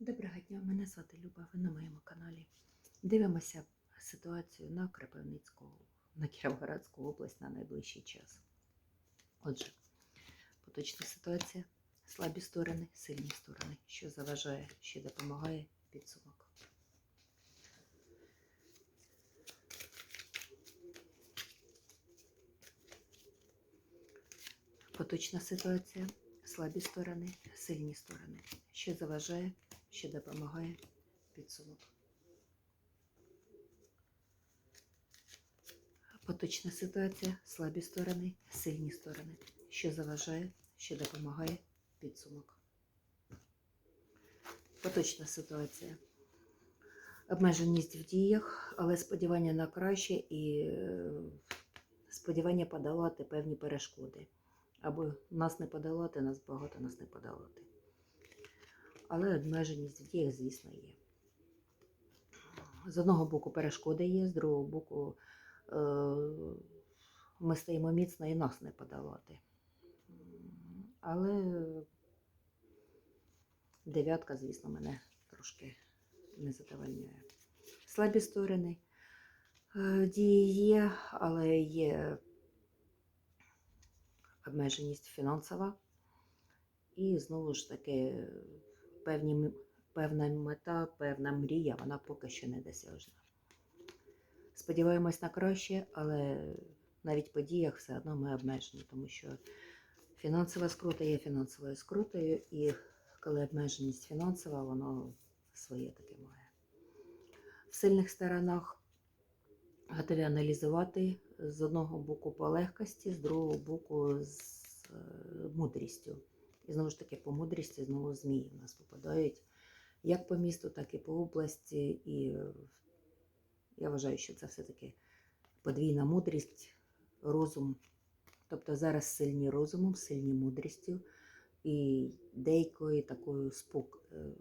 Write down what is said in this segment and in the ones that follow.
Доброго дня, мене звати Люба, ви на моєму каналі. Дивимося ситуацію на Кропивницьку, на Кіровоградську область на найближчий час. Отже, поточна ситуація, слабі сторони, сильні сторони, що заважає, що допомагає підсумок. Поточна ситуація, слабі сторони, сильні сторони, що заважає, що допомагає підсумок. Поточна ситуація, слабі сторони, сильні сторони, що заважає, що допомагає підсумок. Поточна ситуація. Обмеженість в діях, але сподівання на краще і е, сподівання подолати певні перешкоди. Або нас не подолати, нас багато нас не подолати. Але обмеженість в діях, звісно, є. З одного боку перешкоди є, з другого боку е, ми стоїмо міцно і нас не подолати. Але дев'ятка, звісно, мене трошки не задовольняє. Слабі сторони е, дії є, але є обмеженість фінансова. І знову ж таки, певні, певна мета, певна мрія, вона поки що не досяжна. Сподіваємось на краще, але навіть по діях все одно ми обмежені, тому що фінансова скрута є фінансовою скрутою, і коли обмеженість фінансова, воно своє таке має. В сильних сторонах готові аналізувати з одного боку по легкості, з другого боку з е, мудрістю. І знову ж таки, по мудрості знову змії в нас попадають як по місту, так і по області. І я вважаю, що це все-таки подвійна мудрість, розум. Тобто зараз сильні розумом, сильні мудрістю і деякою такою спок... е,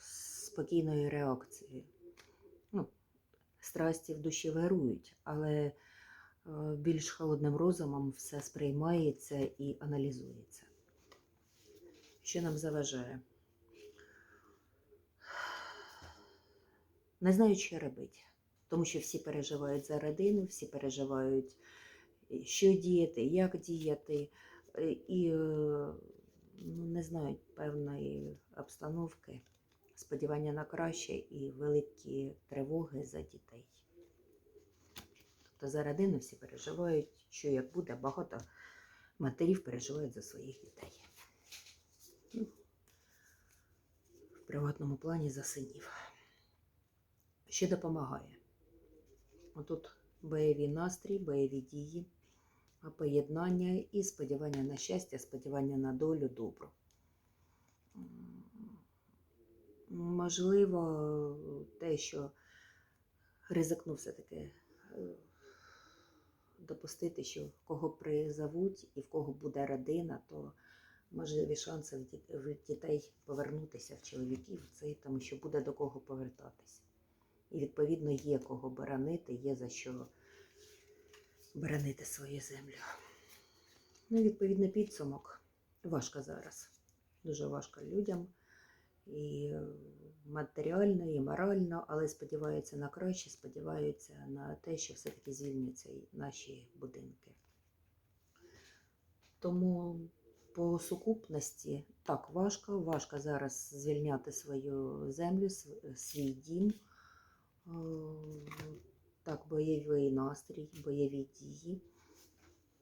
спокійною реакцією. Ну, страсті в душі вирують, але е, більш холодним розумом все сприймається і аналізується. Що нам заважає? Не знаю, що робити, тому що всі переживають за родину, всі переживають, що діяти, як діяти, е, і е, ну, не знають певної обстановки, сподівання на краще і великі тривоги за дітей. Тобто за родину всі переживають, що як буде, багато матерів переживають за своїх дітей. В приватному плані за синів. Що допомагає? Отут бойові настрій, бойові дії, поєднання і сподівання на щастя, сподівання на долю добру. Можливо, те, що ризикну все-таки е, допустити, що кого призовуть і в кого буде родина, то можливі шанси в дітей повернутися в чоловіків, це тому що буде до кого повертатися. І відповідно є кого боронити, є за що боронити свою землю. Ну, відповідно, підсумок. Важко зараз. Дуже важко людям. І матеріально, і морально, але сподіваються на краще, сподіваються на те, що все-таки звільняться наші будинки. Тому по сукупності так важко. Важко зараз звільняти свою землю, свій дім. Е, Так, бойовий настрій, бойові дії,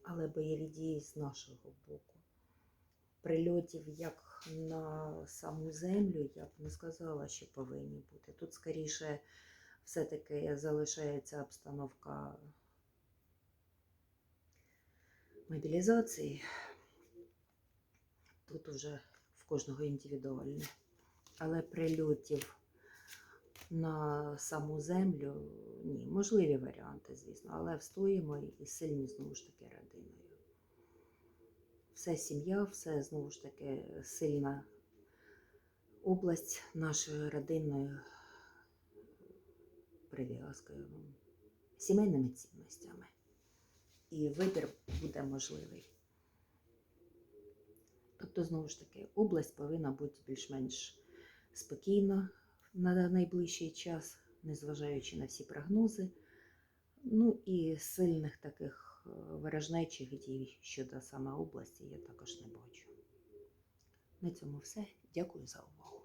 але бойові дії з нашого боку. Прильотів як на саму землю, я б не сказала, що повинні бути. Тут скоріше все-таки залишається обстановка мобілізації. Тут вже в кожного індивідуально. Але прильотів на саму землю ні, можливі варіанти, звісно, але встоїмо і сильні знову ж таки родиною. Все сім'я, все знову ж таки сильна область нашою родинною прив'язкою, сімейними цінностями. І вибір буде можливий. Тобто, знову ж таки, область повинна бути більш-менш спокійна на найближчий час, незважаючи на всі прогнози. Ну і сильних таких виражнечих дій щодо саме області я також не бачу. На цьому все. Дякую за увагу.